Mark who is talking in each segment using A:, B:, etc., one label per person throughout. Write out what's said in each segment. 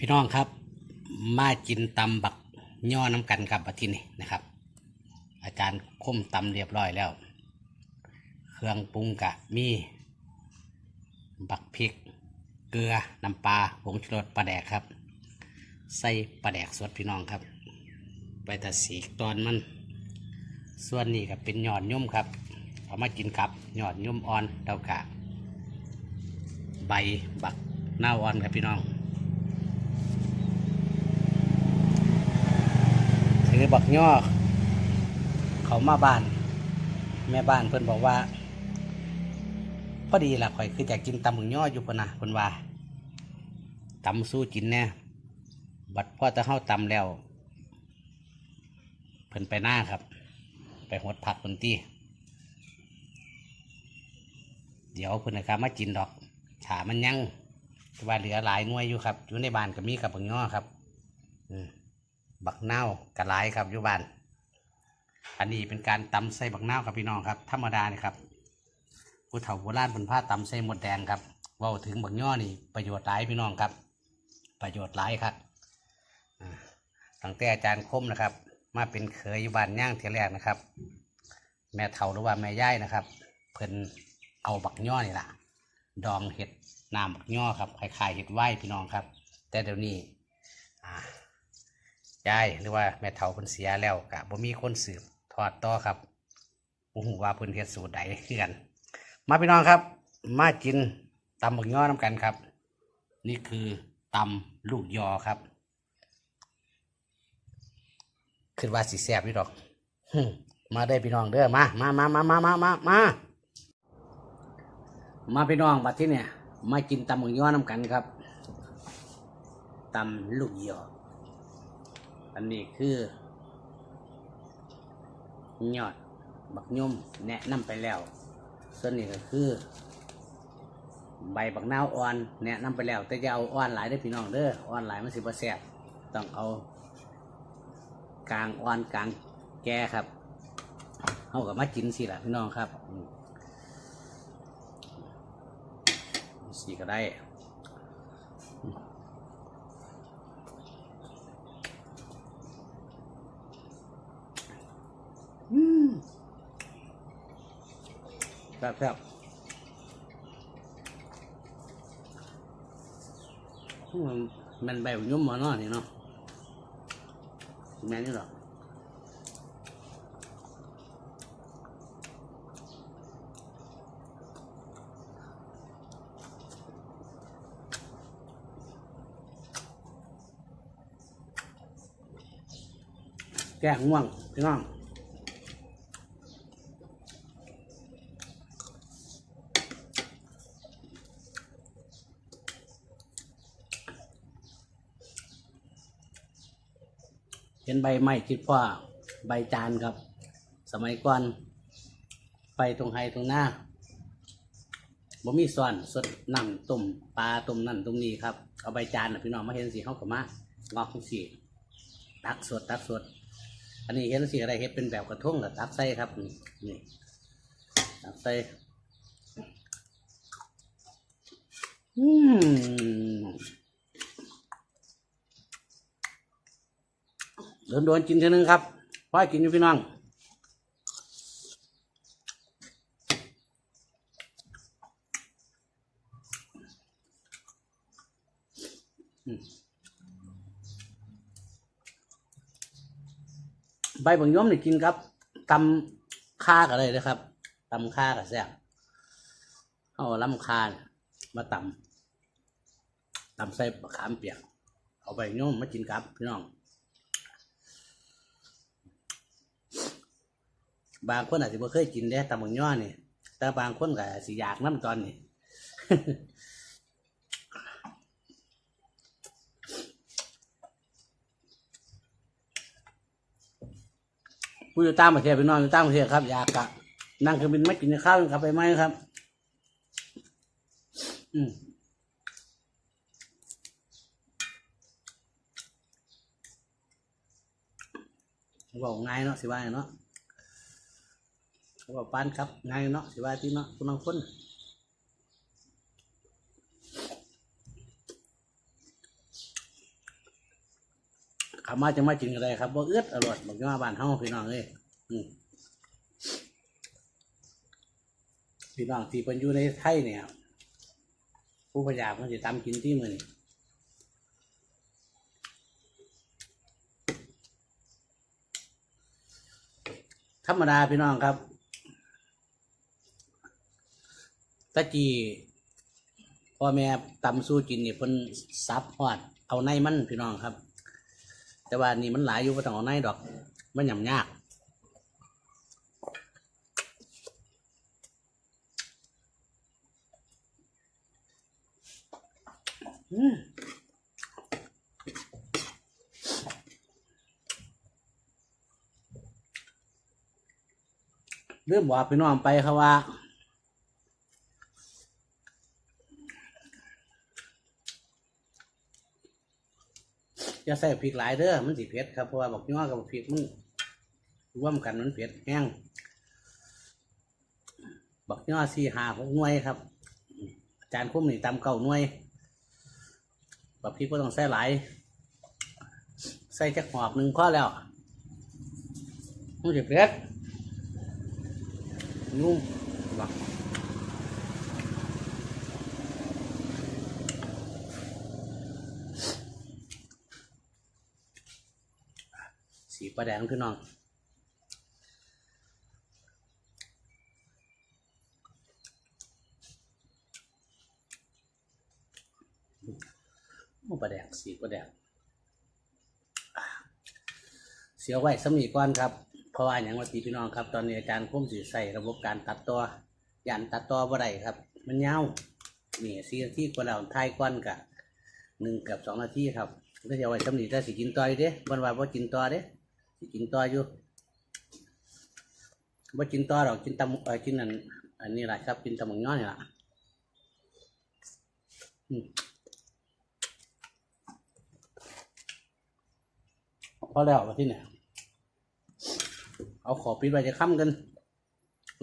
A: พี่น้องครับ มากินตำบักย่อน้ำกันครับบัดที่นี่นะครับ อาจารย์คมตำเรียบร้อยแล้ว เครื่องปรุงกะมี บักพริก เกลือน้ำปลาผงชูรสปลาแดกครับ ใส่ปลาแดกสดพี่น้องครับ ไปตัดสีตอนมัน ส่วนนี้ก็เป็นยอดย่อมครับเอามากินกับยอดย่อมอ่อนเดากะ ใบบักหน้าอ่อนครับพี่น้อง ถือบักย่อเขามาบ้าน แม่บ้านเพิ่นบอกว่า พอดีล่ะข่อยคืออยากกินตำบักย่ออยู่พนะเพิ่นว่าตำสู้กินแน่บัดพ่อจะเข้าตำแล้ว เพิ่นไปหน้าครับ ไปหดผักเพิ่นตีเดี๋ยวเพิ่นนะครับมากินดอกฉามันยังว่าเหลือหลายน่วยอยู่ครับ อยู่ในบ้านก็มีกับบักย่อครับ อืม บักนาวกระไรครับอยู่บ้าน อันนี้เป็นการตำใส่บักนาวครับพี่น้องครับ ธรรมดานี่ครับผู้เฒ่าโบราณเป็นผ้าตำใส่หมดแดงครับว่าถึงบักย่อนี่ประโยชน์หลายพี่น้องครับ ประโยชน์หลายครับตั้งแต่อาจารย์คมนะครับ มาเป็นเคยอยู่บ้านย่างเทียแรกนะครับ แม่เฒ่าหรือว่าแม่ย่ายนะครับ เพิ่นเอาบักย่อนี่ล่ะ ดองเห็ดน้ำบักย่อครับคล้ายๆเห็ดไหวพี่น้องครับ แต่เดี๋ยวนี้อ่า ยายหรือว่าแม่เฒ่าเพิ่นเสียแล้วกะบ่มีคนสืบทอดต่อครับบ่ฮู้ว่าเพิ่นเฮ็ดสูตรใดคือกัน มาพี่น้องครับ มากินตำบักย่อน้ำกันครับ นี่คือตำลูกยอครับคิดว่าสิแซบอยู่ดอกมาได้พี่น้องเด้อมามามามามามามามามาพี่น้องบัดที่เนี่ย มากินตำบักย่อน้ำกันครับตำลูกยอ อันนี้คือยอดบักยมแนะนำไปแล้ว ส่วนนี้ก็คือ ใบบักนาวอ่อนแนะนำไปแล้ว แต่จะเอาอ่อนหลายได้พี่น้องเด้ออ่อนหลายมันสิบ่แซ่บต้องเอากลางอ่อนกลางแก่ครับเอากับมากินสิล่ะพี่น้องครับสีก็ได้ อืม แซ่บแซ่บอืมมันใบบักยุ่มมาเนาะนี่เนาะแม่นี่หรอกแก้ง่วงพี่น้อง เห็นใบไม้คิดว่าใบจานครับ สมัยก่อนไปตรงไฮตรงหน้าบ่มีส่วนสดน้ำต้มปลาต้มนั่นตรงนี้ครับ เอาใบจานพี่น้องมาเห็นสีเข้ากับมางอกสีตักสดตักสด อันนี้เห็นสีอะไรเห็นเป็นแบบกระทงกับตักใส่ครับนี่นี่ตักใส่อืม โดนโดนกินเท่านึงครับพ่อกินอยู่พี่น้องใบบังย้อมนี่กินครับตำค่ากันเลยนะครับตำค่ากับแซ่บเอาลำคาเนี่ยมาตำตำใส่บขามเปียก เอาใบย้อมมากินครับพี่น้อง บางคนอาจจะไม่เคยกินได้ตำบักย่อนี่แต่บางคนก็สิอยากน้ำตอนนี้ผู้อยู่ตามประเทศไปนอนอยู่ตามประเทศครับ อยากกะนั่งเครื่องบินไม่กินข้าวกลับไปไหมครับ อืมบอกง่ายเนาะสิว่าเนาะ เขาปานครับง่ายเนาะสิว่าที่เนาะคุณน้องคนขามาจะมากินกันได้ครับว่าเอื้อดอร่อยบักย่อบ้านเฮาพี่น้องเอ้ยพี่น้องที่เป็นอยู่ในไทยเนี่ยผู้พยายามมันจะตามกินที่มือนี่ธรรมดาพี่น้องครับ ตะจีพ่อแม่ตำสู้กินนี่เพิ่นซับฮอด เอาในมันพี่น้องครับ แต่ว่านี่มันหลายอยู่บ่ต้องเอาในดอก มันหยำยากอืมเรื่องบอกพี่น้องไปครับว่า จะใส่พริกหลายเด้อมันสิเผ็ดครับเพราะว่าบอกย่อกับพริกมันร่วมกันมันเผ็ดแห้งบอกย่อสี่หาหกหน่วยครับ อาจารย์คุ้มนี่ตำเก่าหน่วยบอกพริกก็ต้องใส่หลาย ใส่จักหอบหนึ่งพอแล้วมันสิเผ็ดนุ่มบอก สีปลาแดงพี่น้องปลาแดงสีปลาแดงเสียไว้สมีก่อนครับ เพราะว่าอย่างว่าตีพี่น้องครับ ตอนนี้อาจารย์พุ่มสีใส่ระบบการตัดต่อยันตัดต่อบ่ได้ครับ มันยาวนี่สี่นาที่กว่าแล้วท้ายก้อนกะหนึ่งกับสองนาทีครับก็จะไว้สำนีแต่สิกินต่อยเด้วันว่าบ่กินต่อเด้ สิกินต่ออยู่บ่กินต่อหรอกกินตำเออกินอันอันนี้แหละครับกินตำมังย้อนนี่แหละพอแล้วมาที่เนี่ยเอาขอปิดไว้จะค้ำกัน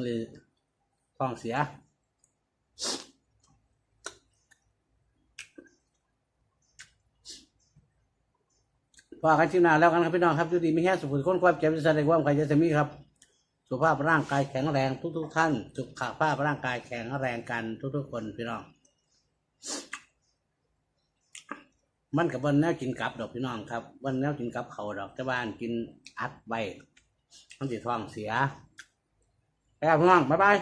A: หรือท้องเสีย พอกันชิมนาแล้วกันครับพี่น้องครับอยู่ดีไม่แห้งสุขคนความเจ็บจะแสดงความใครจะมีครับ สุขภาพร่างกายแข็งแรงทุก ๆ ท่าน สุขภาพร่างกายแข็งแรงกันทุก ๆ คนพี่น้อง มันกับวันแนวกินกับดอกพี่น้องครับวันแนวกินกับเขาดอกแต่บ้านกินอัดใบมันสิท้องเสียไปครับพี่น้องบ๊ายบาย